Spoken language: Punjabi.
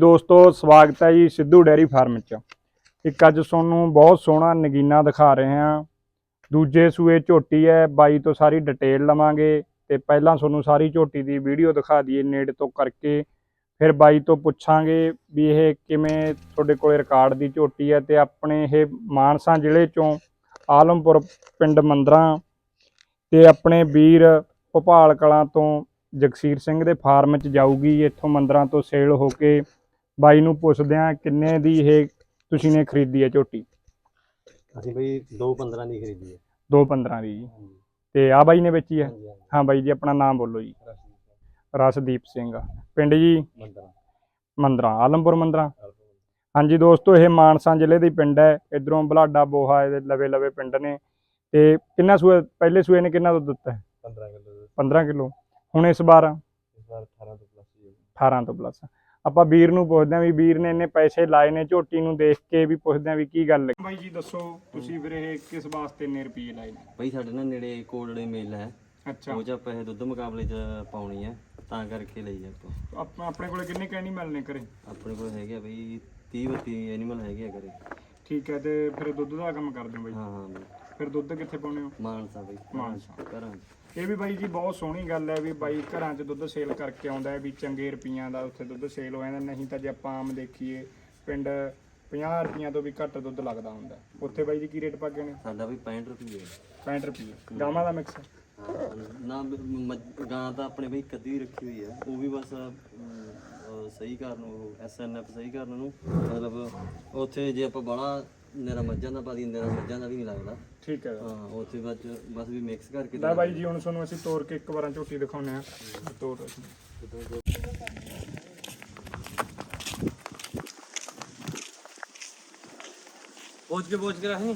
ਦੋਸਤੋ, ਸਵਾਗਤ ਹੈ ਜੀ ਸਿੱਧੂ ਡੈਰੀ ਫਾਰਮ 'ਚ ਇੱਕ ਅੱਜ ਤੁਹਾਨੂੰ ਬਹੁਤ ਸੋਹਣਾ ਨਗੀਨਾ ਦਿਖਾ ਰਹੇ ਹਾਂ। ਦੂਜੇ ਸੂਏ ਝੋਟੀ ਹੈ, ਬਾਈ ਤੋਂ ਸਾਰੀ ਡਿਟੇਲ ਲਵਾਂਗੇ ਤੇ ਪਹਿਲਾਂ ਤੁਹਾਨੂੰ ਸਾਰੀ ਝੋਟੀ ਦੀ ਵੀਡੀਓ ਦਿਖਾ ਦਈਏ ਨੇੜੇ ਤੋਂ ਕਰਕੇ। ਫਿਰ ਬਾਈ ਤੋਂ ਪੁੱਛਾਂਗੇ ਵੀ ਇਹ ਕਿਵੇਂ ਤੁਹਾਡੇ ਕੋਲੇ ਰਿਕਾਰਡ ਦੀ ਝੋਟੀ ਹੈ ਤੇ ਆਪਣੇ ਇਹ ਮਾਨਸਾ ਜ਼ਿਲ੍ਹੇ ਚੋਂ ਆਲਮਪੁਰ ਪਿੰਡ ਮੰਦਰਾਂ ਤੇ ਆਪਣੇ ਵੀਰ ਭੋਪਾਲ ਕਲਾਂ ਤੋਂ ਜਗਸੀਰ ਸਿੰਘ ਦੇ ਫਾਰਮ 'ਚ ਜਾਊਗੀ, ਇੱਥੋਂ ਮੰਦਰਾਂ ਤੋਂ ਸੇਲ ਹੋ ਕੇ ਬਾਈ ਨੂੰ ਪੁੱਛਦੇ ਆ ਕਿੰਨੇ ਦੀ ਇਹ ਤੁਸੀਂ ਨੇ ਖਰੀਦੀ ਹੈ ਝੋਟੀ? ਅਸੀਂ ਬਈ 215 ਦੀ ਖਰੀਦੀ ਹੈ। 215 ਦੀ ਜੀ। ਤੇ ਆ ਬਾਈ ਨੇ ਵੇਚੀ ਹੈ? ਹਾਂ ਬਾਈ ਜੀ ਆਪਣਾ ਨਾਮ ਬੋਲੋ ਜੀ। ਰਸੀ ਰਸਦੀਪ ਸਿੰਘ। ਪਿੰਡ ਜੀ? ਮੰਦਰਾ। ਮੰਦਰਾਂ ਆਲਮਪੁਰ ਮੰਦਰਾਂ। ਹਾਂਜੀ ਦੋਸਤੋ ਇਹ ਮਾਨਸਾ ਜ਼ਿਲ੍ਹੇ ਦੀ ਪਿੰਡ ਹੈ। ਇਧਰੋਂ ਬਲਾਡਾ ਬੋਹਾ ਇਹਦੇ ਲਵੇ ਲਵੇ ਪਿੰਡ ਨੇ। ਤੇ ਕਿੰਨਾ ਸੂਏ ਪਹਿਲੇ ਸੂਏ ਨੇ ਕਿੰਨਾ ਦੁੱਧ ਦਿੱਤਾ? ਹੈ 15 ਕਿਲੋ 15 ਕਿਲੋ। ਹੁਣ ਇਸ ਵਾਰ? ਇਸ ਵਾਰ 18 ਤੋਂ ਪਲੱਸ ਹੀ 18 ਤੋਂ ਪਲੱਸ ਆਪਾਂ ਵੀਰ ਨੂੰ ਪੁੱਛਦੇ ਆਂ ਵੀ ਵੀਰ ਨੇ ਇੰਨੇ ਪੈਸੇ ਲਾਏ ਨੇ ਝੋਟੀ ਨੂੰ ਦੇਖ ਕੇ ਵੀ ਪੁੱਛਦੇ ਆਂ ਵੀ ਕੀ ਗੱਲ ਹੈ। ਬਾਈ ਜੀ ਦੱਸੋ ਤੁਸੀਂ ਇਹ ਕਿਸ ਵਾਸਤੇ ਇੰਨੇ ਰੁਪਏ ਲਾਏ ਨੇ? ਬਈ ਸਾਡੇ ਨਾਲ ਨੇੜੇ ਕੋਲੜੇ ਮੇਲਾ ਹੈ। ਅੱਛਾ। ਉਹ ਚ ਆਪਾਂ ਇਹ ਦੁੱਧ ਮੁਕਾਬਲੇ ਚ ਪਾਉਣੀ ਹੈ ਤਾਂ ਕਰਕੇ ਲਈ ਆਪਾਂ। ਆਪਾਂ ਆਪਣੇ ਕੋਲੇ ਕਿੰਨੇ ਕਹਿਣੀ ਮਿਲਨੇ ਕਰੇ ਆਪਣੇ ਕੋਲ ਹੈਗੇ ਆ ਬਈ 30 32 ਐਨੀਮਲ ਹੈਗੇ ਆ ਘਰੇ। ਠੀਕ ਹੈ ਤੇ ਫਿਰ ਦੁੱਧ ਦਾ ਕੰਮ ਕਰਦੇ ਹੋ ਬਾਈ? ਹਾਂ ਹਾਂ ਬਈ। ਫਿਰ ਦੁੱਧ ਕਿੱਥੇ ਪਾਉਣੇ ਹੋ? ਮਾਨਸਾ ਬਈ। ਮਾਨਸਾ। ਘਰਾਂ ਚ। ਇਹ ਵੀ ਬਾਈ ਜੀ ਬਹੁਤ ਸੋਹਣੀ ਗੱਲ ਹੈ ਵੀ ਬਾਈ ਘਰਾਂ 'ਚ ਦੁੱਧ ਸੇਲ ਕਰਕੇ ਆਉਂਦਾ ਹੈ ਵੀ ਚੰਗੇ ਰੁਪਈਆਂ ਦਾ ਉੱਥੇ ਦੁੱਧ ਸੇਲ ਹੋ ਜਾਂਦਾ ਨਹੀਂ ਤਾਂ ਜੇ ਆਪਾਂ ਆਮ ਦੇਖੀਏ ਪਿੰਡ 50 ਰੁਪਈਆਂ ਤੋਂ ਵੀ ਘੱਟ ਦੁੱਧ ਲੱਗਦਾ ਹੁੰਦਾ ਹੈ। ਉੱਥੇ ਬਾਈ ਜੀ ਕੀ ਰੇਟ ਪਾਗੇ ਨੇ ਸਾਡਾ ਵੀ 65 ਰੁਪਏ 65 ਰੁਪਏ ਗਾਵਾਂ ਦਾ ਮਿਕਸ ਨਾ ਬ- ਮੱਝ- ਗਾਂ ਤਾਂ ਆਪਣੇ ਬਈ ਕਦੀ ਰੱਖੀ ਹੋਈ ਹੈ। ਉਹ ਵੀ ਬਸ ਅਮ, ਅਹ, ਸਹੀ ਕਰਨ ਉਹ ਐਸਐਨਐਫ ਸਹੀ ਕਰਨ ਨੂੰ ਮਤਲਬ ਉੱਥੇ ਜੇ ਆਪਾਂ ਬੜਾ ਨੇਰਾ ਮੱਝਾਂ ਦਾ ਪਾ ਦੀ ਨੇਰਾ ਮੱਝਾਂ ਦਾ ਵੀ ਨਹੀਂ ਲੱਗਦਾ। ਠੀਕ ਹੈ। ਹਾਂ ਉੱਥੇ ਬਸ ਬਸ ਵੀ ਮਿਕਸ ਕਰਕੇ ਲੈ ਬਾਈ ਜੀ ਹੁਣ ਤੁਹਾਨੂੰ ਅਸੀਂ ਤੋੜ ਕੇ ਇੱਕ ਵਾਰਾਂ ਝੋਟੀ ਦਿਖਾਉਨੇ ਆ ਤੋੜ ਅਸੀਂ ਪਹੁੰਚ ਕੇ ਪਹੁੰਚ ਕੇ ਰਹੀ?